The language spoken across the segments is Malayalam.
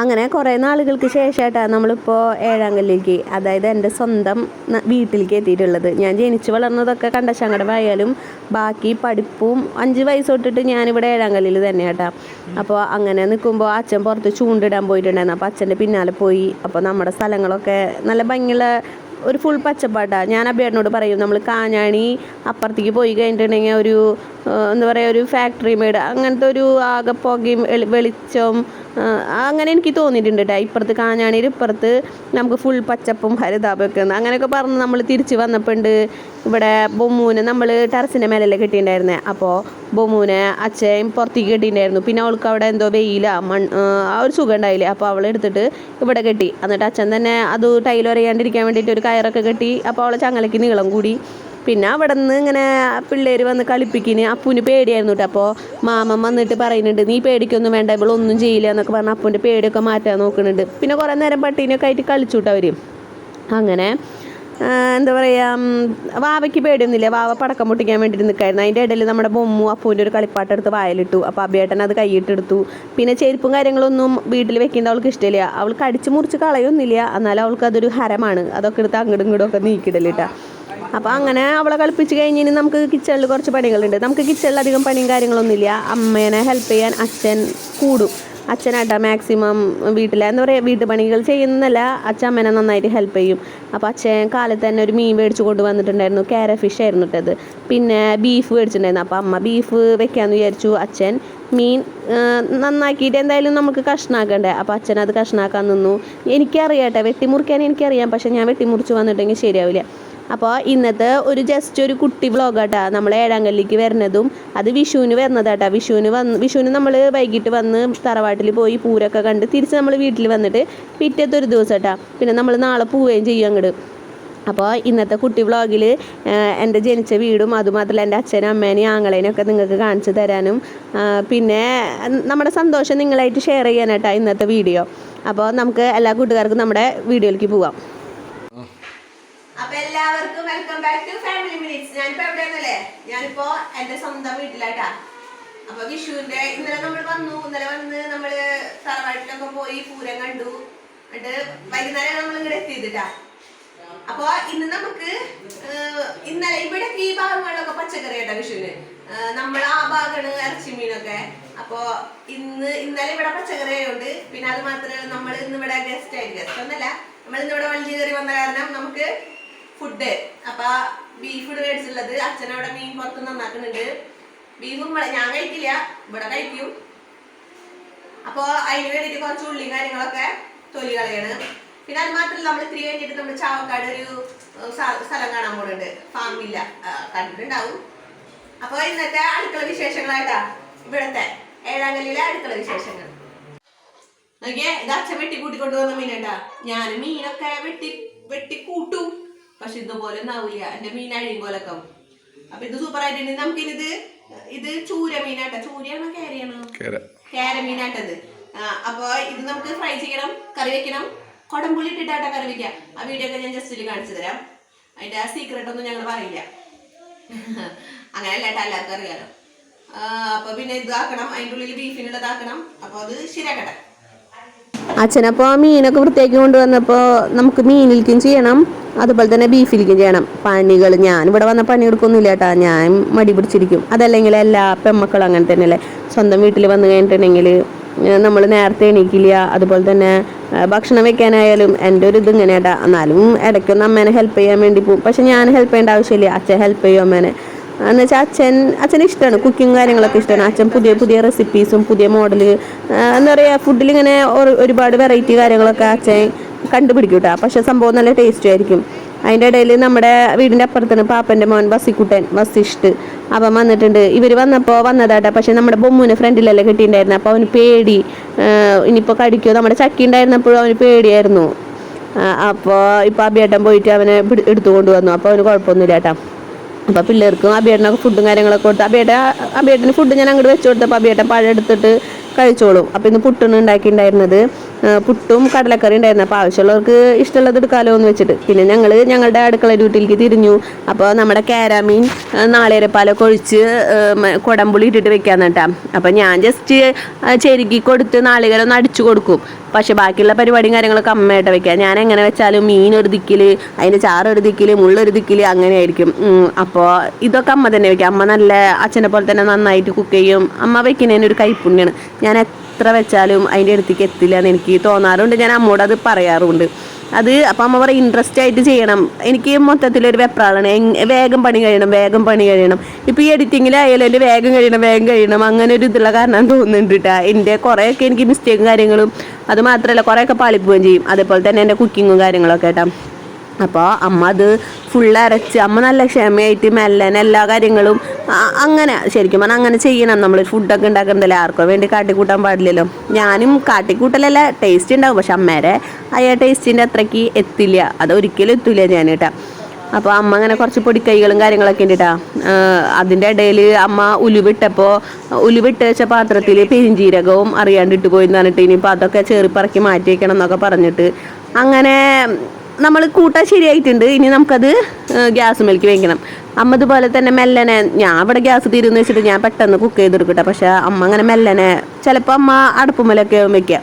അങ്ങനെ കുറേ നാളുകൾക്ക് ശേഷമായിട്ടാണ് നമ്മളിപ്പോൾ ഏഴാങ്കല്ലിലേക്ക് അതായത് എന്റെ സ്വന്തം വീട്ടിലേക്ക് എത്തിയിട്ടുള്ളത്. ഞാൻ ജനിച്ചു വളർന്നതൊക്കെ കണ്ടശങ്കടമായാലും ബാക്കി പഠിപ്പും അഞ്ച് വയസ്സ് തൊട്ടിട്ട് ഞാനിവിടെ ഏഴാങ്കല്ലിൽ തന്നെ കേട്ടാ അപ്പോൾ അങ്ങനെ നിൽക്കുമ്പോൾ അച്ഛൻ പുറത്ത് ചൂണ്ടിടാൻ പോയിട്ടുണ്ടായിരുന്നു. അപ്പോൾ അച്ഛന്റെ പിന്നാലെ പോയി. അപ്പോൾ നമ്മുടെ സ്ഥലങ്ങളൊക്കെ നല്ല ഭംഗിയുള്ള ഒരു ഫുൾ പച്ചപ്പാട്ടാണ് ഞാൻ അബിയേട്ടനോട് പറയും നമ്മൾ കാഞ്ഞാണി അപ്പുറത്തേക്ക് പോയി കഴിഞ്ഞിട്ടുണ്ടെങ്കിൽ ഒരു എന്താ പറയുക ഒരു ഫാക്ടറി മേട് അങ്ങനത്തെ ഒരു ആകെ പുകയും ആ, അങ്ങനെ എനിക്ക് തോന്നിയിട്ടുണ്ട് കേട്ടോ ഇപ്പുറത്ത് കാഞ്ഞാണിയിൽ ഇപ്പുറത്ത് നമുക്ക് ഫുൾ പച്ചപ്പും ഹരിതാപമൊക്കെ ഉണ്ട്. അങ്ങനെയൊക്കെ പറഞ്ഞ് നമ്മൾ തിരിച്ച് വന്നപ്പോൾ ഉണ്ട് ഇവിടെ ബൊമ്മൂനെ നമ്മൾ ടെറസിന്റെ മേലല്ലേ കെട്ടിയിട്ടുണ്ടായിരുന്നത് അപ്പോൾ ബൊമ്മൂനെ അച്ഛൻ പുറത്തേക്ക് കെട്ടിയിട്ടുണ്ടായിരുന്നു. പിന്നെ അവൾക്ക് അവിടെ എന്തോ വെയിലാ മൺ ആ ഒരു സുഖം ഉണ്ടായില്ലേ. അപ്പോൾ അവൾ എടുത്തിട്ട് ഇവിടെ കെട്ടി. എന്നിട്ട് അച്ഛൻ തന്നെ അത് ടൈൽ അറിയാണ്ടിരിക്കാൻ വേണ്ടിയിട്ട് ഒരു കയറൊക്കെ കെട്ടി. അപ്പോൾ അവളെ ചങ്ങലയ്ക്ക് നീളം കൂടി പിന്നെ അവിടെ നിന്ന് ഇങ്ങനെ പിള്ളേർ വന്ന് കളിപ്പിക്കിന്. അപ്പൂന് പേടിയായിരുന്നു കേട്ടോ അപ്പോൾ മാമൻ വന്നിട്ട് പറയുന്നുണ്ട് നീ പേടിക്കൊന്നും വേണ്ട ഇവളൊന്നും ചെയ്യില്ല എന്നൊക്കെ പറഞ്ഞ് അപ്പൂന്റെ പേടിയൊക്കെ മാറ്റാൻ നോക്കുന്നുണ്ട്. പിന്നെ കുറേ നേരം പട്ടീനൊക്കെ ആയിട്ട് കളിച്ചു കേട്ടോ അവർ അങ്ങനെ എന്താ പറയുക വാവയ്ക്ക് പേടിയൊന്നുമില്ല. വാവ പടക്കം പൊട്ടിക്കാൻ വേണ്ടിയിട്ട് നിൽക്കായിരുന്നു അതിന്റെ ഇടയിൽ നമ്മുടെ ബൊമ്മു അപ്പൂന്റെ ഒരു കളിപ്പാട്ട് എടുത്ത് വായലിട്ടു. അപ്പോൾ അബിയേട്ടൻ അത് കൈയിട്ടെടുത്തു. പിന്നെ ചെരുപ്പും കാര്യങ്ങളൊന്നും വീട്ടിൽ വെക്കേണ്ട അവൾക്ക് ഇഷ്ടമില്ല. അവൾക്ക് അടിച്ച് മുറിച്ച് കളയൊന്നുമില്ല. എന്നാലും അവൾക്ക് അതൊരു ഹരമാണ്. അതൊക്കെ എടുത്ത് അങ്ങോട്ടും ഇങ്ങോട്ടും ഒക്കെ നീക്കിടലിട്ടാ അപ്പോൾ അങ്ങനെ അവളെ കളിപ്പിച്ച് കഴിഞ്ഞ് ഇനി നമുക്ക് കിച്ചണിൽ കുറച്ച് പണികളുണ്ട്. നമുക്ക് കിച്ചണിൽ അധികം പണിയും കാര്യങ്ങളൊന്നുമില്ല. അമ്മേനെ ഹെൽപ്പ് ചെയ്യാൻ അച്ഛൻ കൂടും. അച്ഛനായിട്ടാ മാക്സിമം വീട്ടിലെ എന്താ പറയുക വീട്ടുപണികൾ ചെയ്യുന്നല്ല അച്ഛൻ അമ്മേനെ നന്നായിട്ട് ഹെൽപ്പ് ചെയ്യും. അപ്പോൾ അച്ഛൻ കാലത്ത് തന്നെ ഒരു മീൻ മേടിച്ച് കൊണ്ട് വന്നിട്ടുണ്ടായിരുന്നു കാര ഫിഷ് ആയിരുന്നു ഇട്ടത് പിന്നെ ബീഫ് മേടിച്ചിട്ടുണ്ടായിരുന്നു. അപ്പോൾ അമ്മ ബീഫ് വെക്കാമെന്ന് വിചാരിച്ചു. അച്ഛൻ മീൻ നന്നാക്കിയിട്ട് എന്തായാലും നമുക്ക് കഷ്ണാക്കണ്ടേ? അപ്പോൾ അച്ഛൻ അത് കഷ്ണാക്കാൻ നിന്നു. എനിക്കറിയാട്ടെ വെട്ടിമുറിക്കാൻ എനിക്കറിയാം. പക്ഷേ ഞാൻ വെട്ടിമുറിച്ച് വന്നിട്ടെങ്കിൽ ശരിയാവില്ല. അപ്പോൾ ഇന്നത്തെ ഒരു ജസ്റ്റ് ഒരു കുട്ടി വ്ളോഗാട്ടാ നമ്മൾ ഏഴാങ്കല്ലിക്ക് വരുന്നതും അത് വിഷുവിന് വരുന്നതാട്ടാ. വിഷുവിന് വന്ന് വിഷുവിന് നമ്മൾ വൈകിട്ട് വന്ന് തറവാട്ടിൽ പോയി പൂരൊക്കെ കണ്ട് തിരിച്ച് നമ്മൾ വീട്ടിൽ വന്നിട്ട് പിറ്റത്തെ ഒരു ദിവസം കേട്ടോ പിന്നെ നമ്മൾ നാളെ പോവുകയും ചെയ്യും അങ്ങോട്ട് അപ്പോൾ ഇന്നത്തെ കുട്ടി വ്ളോഗിൽ എന്റെ ജനിച്ച വീടും അതുമാത്രമല്ല എന്റെ അച്ഛനും അമ്മേനെയും ആങ്ങളേനെയും ഒക്കെ നിങ്ങൾക്ക് കാണിച്ചു തരാനും പിന്നെ നമ്മുടെ സന്തോഷം നിങ്ങളായിട്ട് ഷെയർ ചെയ്യാനായിട്ടാണ് ഇന്നത്തെ വീഡിയോ അപ്പോൾ നമുക്ക് എല്ലാ കൂട്ടുകാർക്കും നമ്മുടെ വീഡിയോയിലേക്ക് പോവാം. അപ്പൊ എല്ലാവർക്കും welcome back to family minutes ഞാനിപ്പോ എവിടെയാണല്ലേ ഞാനിപ്പോ എന്റെ സ്വന്തം വീട്ടിലാട്ടാ അപ്പൊ വിഷുവിന്റെ ഇന്നലെ നമ്മൾ വന്നു. ഇന്നലെ വന്ന് നമ്മൾ തറവാട്ടിലൊക്കെ പോയി പൂരം കണ്ടു. എന്നിട്ട് വൈകുന്നേരം നമ്മൾ ഇങ്ങോട്ട് എത്തിയതിട്ടാ. അപ്പൊ ഇന്ന് നമുക്ക് ഇന്നലെ ഇവിടെ ഈ ഭാഗങ്ങളിലൊക്കെ പച്ചക്കറി കേട്ടോ വിഷുവിന് നമ്മൾ ആ ഭാഗമാണ് ഇറച്ചി മീനൊക്കെ. അപ്പൊ ഇന്ന് ഇന്നലെ ഇവിടെ പച്ചക്കറി ആയതുകൊണ്ട് പിന്നെ അത് മാത്രമല്ല നമ്മൾ ഇന്ന് ഇവിടെ ഗസ്റ്റ് ആയിട്ട് ഗസ്റ്റ് ഒന്നല്ല. നമ്മൾ ഇന്ന് ഇവിടെ വണ്ടി കയറി വന്ന കാരണം നമുക്ക് ഫുഡ് അപ്പൊ ബീഫ് മേടിച്ചുള്ളത് അച്ഛനവിടെ മീൻ പുറത്ത് നന്നാക്കുന്നുണ്ട്. ബീഫും ഇവിടെ ഞാൻ കഴിക്കില്ല. ഇവിടെ കഴിക്കും. അപ്പൊ അതിന് വേണ്ടിയിട്ട് കുറച്ച് ഉള്ളിയും കാര്യങ്ങളൊക്കെ തൊലി കളയാണ്. പിന്നെ അത് മാത്രമല്ല നമ്മൾ ഇത്തിരി കഴിഞ്ഞിട്ട് നമ്മൾ ചാവക്കാട് ഒരു സ്ഥലം കാണാൻ പോകുന്നുണ്ട് ഫാമില്ല കണ്ടിട്ടുണ്ടാവും. അപ്പൊ ഇന്നത്തെ അടുക്കള വിശേഷങ്ങളായിട്ടാ ഇവിടത്തെ ഏഴാങ്കല്ലിലെ അടുക്കള വിശേഷങ്ങൾ. നോക്കിയേ ഇത് അച്ഛൻ വെട്ടി കൂട്ടി മീനുണ്ടാ മീനട്ടാ ഞാൻ മീനൊക്കെ വെട്ടി വെട്ടി കൂട്ടും പക്ഷെ ഇതുപോലെ ഒന്നും ആവില്ല എന്റെ മീൻ അഴിയും പോലൊക്കെ. അപ്പൊ ഇത് സൂപ്പർ ആയിട്ടുണ്ട് നമുക്കിത് ഇത് ചൂര മീനാട്ട. ചൂരയാണോ കേരയാണോ കേര മീനാട്ടത്. അപ്പൊ ഇത് നമുക്ക് ഫ്രൈ ചെയ്യണം. കറി വെക്കണം. കൊടംപുളി ഇട്ടിട്ടാട്ട കറി വെക്കാം. ആ വീഡിയോ ഒക്കെ ഞാൻ ജസ്റ്റ് കാണിച്ചു തരാം. അതിന്റെ ആ സീക്രട്ട് ഒന്നും ഞങ്ങൾ പറയില്ല. അങ്ങനെയല്ല കേട്ടോ എല്ലാവർക്കും അറിയാലോ. അപ്പൊ പിന്നെ ഇതാക്കണം. അതിന്റെ ഉള്ളിൽ ബീഫിനുള്ളതാക്കണം. അപ്പൊ അത് ശരിയാക്കട്ടെ. അച്ഛനപ്പോൾ മീനൊക്കെ വൃത്തിയാക്കി കൊണ്ടുവന്നപ്പോൾ നമുക്ക് മീനിലേക്കും ചെയ്യണം. അതുപോലെ തന്നെ ബീഫിലേക്കും ചെയ്യണം. പണികൾ ഞാൻ ഇവിടെ വന്ന പണി എടുക്കൊന്നുമില്ല കേട്ടാ ഞാൻ മടി പിടിച്ചിരിക്കും. അതല്ലെങ്കിൽ എല്ലാ പെമ്മക്കളും അങ്ങനെ തന്നെയല്ലേ? സ്വന്തം വീട്ടിൽ വന്നു കഴിഞ്ഞിട്ടുണ്ടെങ്കിൽ നമ്മൾ നേരത്തെ എണീക്കില്ല. അതുപോലെ തന്നെ ഭക്ഷണം വെക്കാനായാലും എന്റെ ഒരു ഇത് ഇങ്ങനെ കേട്ടാ എന്നാലും ഇടയ്ക്കൊന്ന് അമ്മേനെ ഹെൽപ്പ് ചെയ്യാൻ വേണ്ടി പോകും പക്ഷെ ഞാൻ ഹെൽപ്പ് ചെയ്യേണ്ട ആവശ്യമില്ല. അച്ഛൻ ഹെൽപ്പ് ചെയ്യും അമ്മേനെ. എന്ന് വെച്ചാൽ അച്ഛൻ അച്ഛന് ഇഷ്ടമാണ് കുക്കിംഗ് കാര്യങ്ങളൊക്കെ ഇഷ്ടമാണ് അച്ഛൻ പുതിയ പുതിയ റെസിപ്പീസും പുതിയ മോഡൽ എന്താ പറയുക ഫുഡിൽ ഇങ്ങനെ ഒരുപാട് വെറൈറ്റി കാര്യങ്ങളൊക്കെ അച്ഛൻ കണ്ടുപിടിക്കും കേട്ടോ പക്ഷെ സംഭവം നല്ല ടേസ്റ്റ് ആയിരിക്കും. അതിന്റെ ഇടയിൽ നമ്മുടെ വീടിന്റെ അപ്പുറത്താണ് പാപ്പന്റെ മോൻ ബസ്സിക്കുട്ടൻ വസിഷ്ട് അവൻ വന്നിട്ടുണ്ട്. ഇവർ വന്നപ്പോൾ വന്നതാട്ടാ. പക്ഷേ നമ്മുടെ ബൊമ്മുവിന് ഫ്രണ്ടിലല്ലേ കിട്ടിയിട്ടുണ്ടായിരുന്നു. അപ്പോൾ അവന് പേടി. ഇനിയിപ്പോൾ കടിക്കോ? നമ്മുടെ ചക്കി ഉണ്ടായിരുന്നപ്പോഴും അവന് പേടിയായിരുന്നു. അപ്പോൾ ഇപ്പോൾ അബിയേട്ടൻ പോയിട്ട് അവനെ എടുത്തു കൊണ്ടുവന്നു. അപ്പോൾ അവന് കുഴപ്പമൊന്നുമില്ല ഏട്ടാ അപ്പോൾ പിള്ളേർക്കും അബിയേട്ടനൊക്കെ ഫുഡും കാര്യങ്ങളൊക്കെ കൊടുത്ത് അബിയേട്ട അബിയേട്ടന് ഫുഡ് ഞാൻ അങ്ങോട്ട് വെച്ച് കൊടുത്തപ്പോൾ അബിയേട്ടൻ പഴം എടുത്തിട്ട് കഴിച്ചോളും. അപ്പോൾ ഇന്ന് പുട്ടാണ് ഉണ്ടാക്കിയിട്ടുണ്ടായിരുന്നത്. പുട്ടും കടലക്കറി ഉണ്ടായിരുന്നു. അപ്പോൾ ആവശ്യമുള്ളവർക്ക് ഇഷ്ടമുള്ളത് എടുക്കാമല്ലോ എന്ന് വെച്ചിട്ട്. പിന്നെ ഞങ്ങൾ ഞങ്ങളുടെ അടുക്കള ഡ്യൂട്ടിയിലേക്ക് തിരിഞ്ഞു. അപ്പോൾ നമ്മുടെ കാരാമീൻ നാളേരപ്പാലൊക്കെ ഒഴിച്ച് കുടംപുളി ഇട്ടിട്ട് വെക്കാന്ന് കേട്ടാ. അപ്പോൾ ഞാൻ ജസ്റ്റ് ചെരുക്കി കൊടുത്ത് നാളികേരം ഒന്ന് അടിച്ചു കൊടുക്കും. പക്ഷെ ബാക്കിയുള്ള പരിപാടിയും കാര്യങ്ങളൊക്കെ അമ്മയായിട്ട് വെക്കാം. ഞാൻ എങ്ങനെ വെച്ചാലും മീൻ ഒരു ദിക്കിൽ അതിന്റെ ചാറ് ഒരു ദിക്കിൽ മുള്ളൊരു ദിക്കിൽ അങ്ങനെ ആയിരിക്കും. അപ്പോൾ ഇതൊക്കെ അമ്മ തന്നെ വെക്കാം. അമ്മ നല്ല അച്ഛനെ പോലെ തന്നെ നന്നായിട്ട് കുക്ക് ചെയ്യും. അമ്മ വെക്കുന്നതിന് ഒരു കൈപ്പുണ്യാണ്. ഞാൻ എത്ര വെച്ചാലും അതിന്റെ അടുത്തേക്ക് എത്തില്ല എന്ന് എനിക്ക് തോന്നാറുണ്ട്. ഞാൻ അമ്മോട് അത് പറയാറുണ്ട്. അത് അപ്പം അമ്മ പറയും ഇൻട്രസ്റ്റ് ആയിട്ട് ചെയ്യണം. എനിക്ക് മൊത്തത്തിലൊരു വെപ്രാളാണ്. വേഗം പണി കഴിയണം വേഗം പണി കഴിയണം. ഇപ്പം ഈ എഡിറ്റിങ്ങിലായാലും എന്റെ വേഗം കഴിയണം വേഗം കഴിയണം. അങ്ങനെ ഒരു ഇതുള്ള കാരണം തോന്നുന്നുണ്ട് കേട്ടോ എന്റെ കുറേയൊക്കെ എനിക്ക് മിസ്റ്റേക്കും കാര്യങ്ങളും അത് മാത്രമല്ല കുറേയൊക്കെ പാളിപ്പോവുകയും ചെയ്യും. അതേപോലെ തന്നെ എന്റെ കുക്കിങ്ങും കാര്യങ്ങളൊക്കെ കേട്ടോ അപ്പോൾ അമ്മ അത് ഫുൾ അരച്ച് അമ്മ നല്ല ക്ഷമയായിട്ട് മെല്ലനെ എല്ലാ കാര്യങ്ങളും അങ്ങനെ ശരിക്കും പറഞ്ഞാൽ അങ്ങനെ ചെയ്യണം. നമ്മൾ ഫുഡൊക്കെ ഉണ്ടാക്കണ്ടല്ലേ ആർക്കോ വേണ്ടി കാട്ടിക്കൂട്ടാൻ പാടില്ലല്ലോ. ഞാനും കാട്ടിക്കൂട്ടലല്ല ടേസ്റ്റ് ഉണ്ടാവും. പക്ഷെ അമ്മേരെ ആ ടേസ്റ്റിന്റെ അത്രയ്ക്ക് എത്തില്ല. അത് ഒരിക്കലും എത്തില്ല ഞാൻ കേട്ടാ അപ്പോൾ അമ്മ അങ്ങനെ കുറച്ച് പൊടിക്കൈകളും കാര്യങ്ങളൊക്കെ ഉണ്ട് അതിന്റെ ഇടയിൽ അമ്മ ഉലുവിട്ടപ്പോൾ ഉലുവിട്ട് വെച്ച പാത്രത്തിൽ പെരിഞ്ചീരകവും അറിയാണ്ട് ഇട്ട് പോയി എന്ന് പറഞ്ഞിട്ട് ഇനിയിപ്പോൾ അതൊക്കെ ചേറിപ്പറക്കി മാറ്റി വയ്ക്കണം എന്നൊക്കെ പറഞ്ഞിട്ട് അങ്ങനെ നമ്മൾ കൂട്ടാൻ ശരിയായിട്ടുണ്ട്. ഇനി നമുക്കത് ഗ്യാസ് മേലേക്ക് വെക്കണം അമ്മ ഇതുപോലെ തന്നെ മെല്ലനെ ഞാൻ ഇവിടെ ഗ്യാസ് തീരുമെന്ന് വെച്ചിട്ട് ഞാൻ പെട്ടെന്ന് കുക്ക് ചെയ്തെടുക്കട്ടെ. പക്ഷെ അമ്മ അങ്ങനെ മെല്ലനെ ചിലപ്പോൾ അമ്മ അടുപ്പുമലൊക്കെ വെക്കുക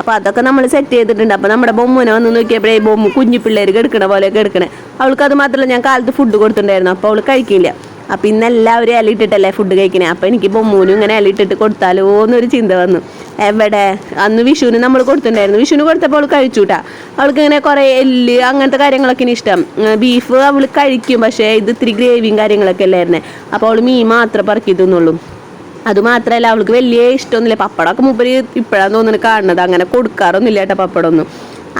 അപ്പോൾ അതൊക്കെ നമ്മൾ സെറ്റ് ചെയ്തിട്ടുണ്ട്. അപ്പോൾ നമ്മുടെ ബൊമ്മനെ വന്ന് നോക്കിയപ്പോഴേ ബൊമ്മ കുഞ്ഞു പിള്ളേർ എടുക്കണ പോലെയൊക്കെ എടുക്കണേ അവൾക്ക് അത് മാത്രമല്ല ഞാൻ കാലത്ത് ഫുഡ് കൊടുത്തിട്ടുണ്ടായിരുന്നു. അപ്പോൾ അവൾ കഴിക്കില്ല. അപ്പം ഇന്ന് എല്ലാവരും ഇലയിട്ടിട്ടല്ലേ ഫുഡ് കഴിക്കണേ. അപ്പോൾ എനിക്ക് ബൊമ്മൂനും ഇങ്ങനെ ഇലയിട്ടിട്ട് കൊടുത്താലോ എന്നൊരു ചിന്ത വന്നു. എവിടെ? അന്ന് വിഷുവിന് നമ്മൾ കൊടുത്തിട്ടുണ്ടായിരുന്നു. വിഷുവിന് കൊടുത്തപ്പോൾ അവൾ കഴിച്ചുട്ടാ. അവൾക്ക് ഇങ്ങനെ കുറേ എല്ല് അങ്ങനത്തെ കാര്യങ്ങളൊക്കെ ഇനി ഇഷ്ടം. ബീഫ് അവൾ കഴിക്കും. പക്ഷേ ഇത് ഇത്തിരി ഗ്രേവിയും കാര്യങ്ങളൊക്കെ അല്ലായിരുന്നേ. അപ്പോൾ അവൾ മീൻ മാത്രമേ പറക്കി തിന്നുള്ളൂ. അതുമാത്രമല്ല അവൾക്ക് വലിയ ഇഷ്ടമൊന്നുമില്ല. പപ്പടമൊക്കെ മുമ്പ് ഇപ്പോഴാണ് തോന്നുന്നത് കാണുന്നത്. അങ്ങനെ കൊടുക്കാറൊന്നുമില്ല കേട്ടോ പപ്പടമൊന്നും.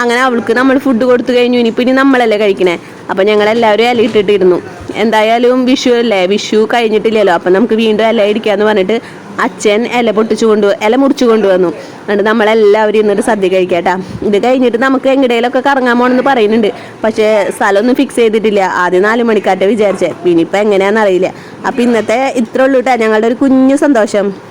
അങ്ങനെ അവൾക്ക് നമ്മൾ ഫുഡ് കൊടുത്തു കഴിഞ്ഞു. ഇനിയിപ്പോൾ ഇനി നമ്മളല്ലേ കഴിക്കണേ? അപ്പം ഞങ്ങളെല്ലാവരും ഇല ഇട്ടിട്ടിരുന്നു എന്തായാലും വിഷു അല്ലേ? വിഷു കഴിഞ്ഞിട്ടില്ലല്ലോ. അപ്പം നമുക്ക് വീണ്ടും ഇല ഇടിക്കാന്ന് പറഞ്ഞിട്ട് അച്ഛൻ ഇല പൊട്ടിച്ചു കൊണ്ടു ഇല മുറിച്ചു കൊണ്ടുവന്നു. എന്നിട്ട് നമ്മളെല്ലാവരും ഇന്നിട്ട് സദ്യ കഴിക്കാട്ടാ. ഇത് കഴിഞ്ഞിട്ട് നമുക്ക് എങ്ങടേലൊക്കെ കറങ്ങാൻ പോകണമെന്ന് പറയുന്നുണ്ട്. പക്ഷേ സ്ഥലമൊന്നും ഫിക്സ് ചെയ്തിട്ടില്ല. ആദ്യം നാല് മണിക്കാട്ടെ വിചാരിച്ചേ. പിന്നെ ഇപ്പം എങ്ങനെയാണെന്ന് അറിയില്ല. അപ്പം ഇന്നത്തെ ഇത്ര ഉള്ളൂ കേട്ടോ ഞങ്ങളുടെ ഒരു കുഞ്ഞു സന്തോഷം.